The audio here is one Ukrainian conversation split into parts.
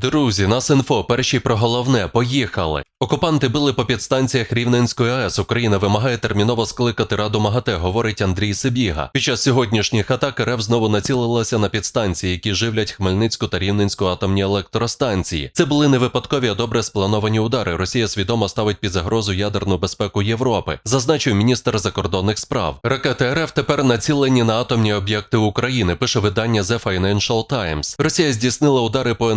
Друзі, нас інфо, перші про головне, поїхали. Окупанти били по підстанціях Рівненської АЕС. Україна вимагає терміново скликати Раду МАГАТЕ, говорить Андрій Сибіга. Під час сьогоднішніх атак РФ знову націлилася на підстанції, які живлять Хмельницьку та Рівненську атомні електростанції. Це були не випадкові, а добре сплановані удари. Росія свідомо ставить під загрозу ядерну безпеку Європи, зазначив міністр закордонних справ. Ракети РФ тепер націлені на атомні об'єкти України. Пише видання The Financial Times. Росія здійснила удари по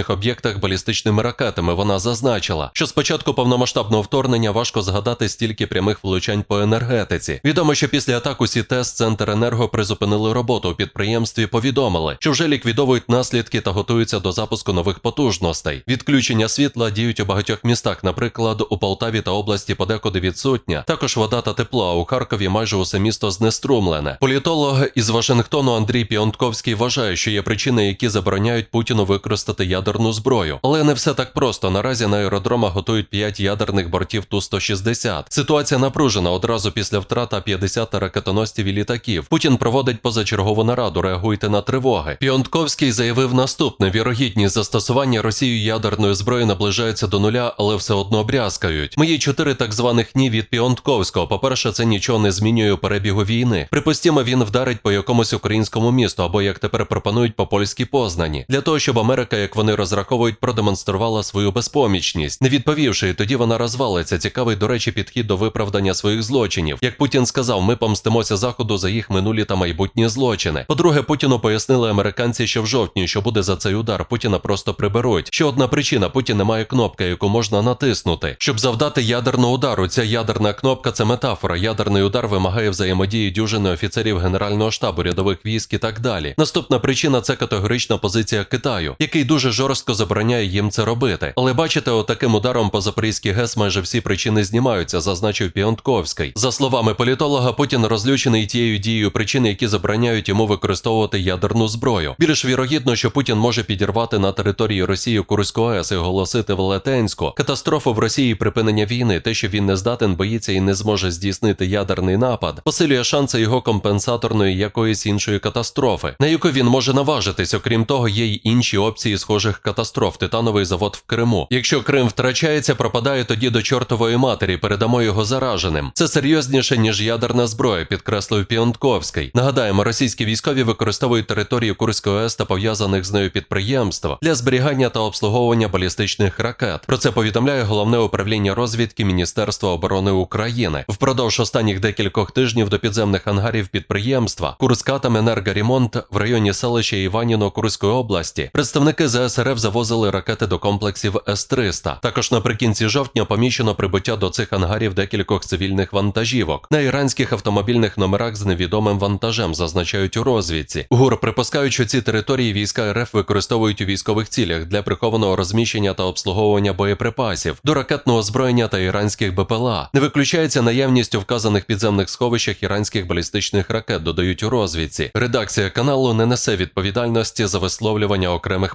енергетичних об'єктах балістичними ракетами. Вона зазначила, що з початку повномасштабного вторгнення важко згадати стільки прямих влучань по енергетиці. Відомо, що після атак усі ТЕС Центр Енерго призупинили роботу у підприємстві. Повідомили, що вже ліквідовують наслідки та готуються до запуску нових потужностей. Відключення світла діють у багатьох містах, наприклад, у Полтаві та області подекуди відсутня. Також вода та тепло. А у Харкові майже усе місто знеструмлене. Політолог із Вашингтону Андрій Піонтковський вважає, що є причини, які забороняють Путіну використати ядерну зброю. Але не все так просто. Наразі на аеродромах готують 5 ядерних бортів Ту-160. Ситуація напружена одразу після втрата 50 ракетоносців і літаків. Путін проводить позачергову нараду. Реагуйте на тривоги. Піонтковський заявив наступне: вірогідність застосування Росією ядерної зброї наближається до нуля, але все одно брязкають. Мої чотири так званих ні від Піонтковського. По-перше, це нічого не змінює у перебігу війни. Припустімо, він вдарить по якомусь українському місту, або як тепер пропонують по польській познані, для того, щоб Америка, як вони розраховують, продемонструвала свою безпомічність, не відповівши, тоді вона розвалиться. Цікавий, до речі, підхід до виправдання своїх злочинів. Як Путін сказав, ми помстимося заходу за їх минулі та майбутні злочини. По-друге, Путіну пояснили американці, що в жовтні, що буде за цей удар, Путіна просто приберуть. Ще одна причина: Путін не має кнопки, яку можна натиснути, щоб завдати ядерного удару. Ця ядерна кнопка це метафора. Ядерний удар вимагає взаємодії дюжини офіцерів генерального штабу, рядових військ і так далі. Наступна причина це категорична позиція Китаю, який дуже жорстко забороняє їм це робити. Але бачите, отаким ударом по Запорізькій ГЕС майже всі причини знімаються, зазначив Піонтковський. За словами політолога, Путін розлючений тією дією причин, які забороняють йому використовувати ядерну зброю. Більш вірогідно, що Путін може підірвати на території Росії Курську АЕС і оголосити Велетенську катастрофу в Росії припинення війни. Те, що він не здатен, боїться і не зможе здійснити ядерний напад, посилює шанси його компенсаторної якоїсь іншої катастрофи, на яку він може наважитись. Окрім того, є й інші опції схожих катастроф. Титановий завод в Криму. Якщо Крим втрачається, пропадає тоді до чортової матері. Передамо його зараженим. Це серйозніше ніж ядерна зброя, підкреслив Піонтковський. Нагадаємо, російські військові використовують територію Курської АЕС та пов'язаних з нею підприємств для зберігання та обслуговування балістичних ракет. Про це повідомляє головне управління розвідки Міністерства оборони України. Впродовж останніх декількох тижнів до підземних ангарів підприємства Курскатаменергоремонт в районі селища Іваніно Курської області. Представники ЗСРФ завозили ракети до комплексів С-300. Також наприкінці жовтня помічено прибуття до цих ангарів декількох цивільних вантажівок на іранських автомобільних номерах з невідомим вантажем, зазначають у розвідці. ГУР припускають, що ці території війська РФ використовують у військових цілях для прихованого розміщення та обслуговування боєприпасів, до ракетного озброєння та іранських БПЛА. Не виключається наявність у вказаних підземних сховищах іранських балістичних ракет, додають у розвідці. Редакція каналу не несе відповідальності за висловлювання окремих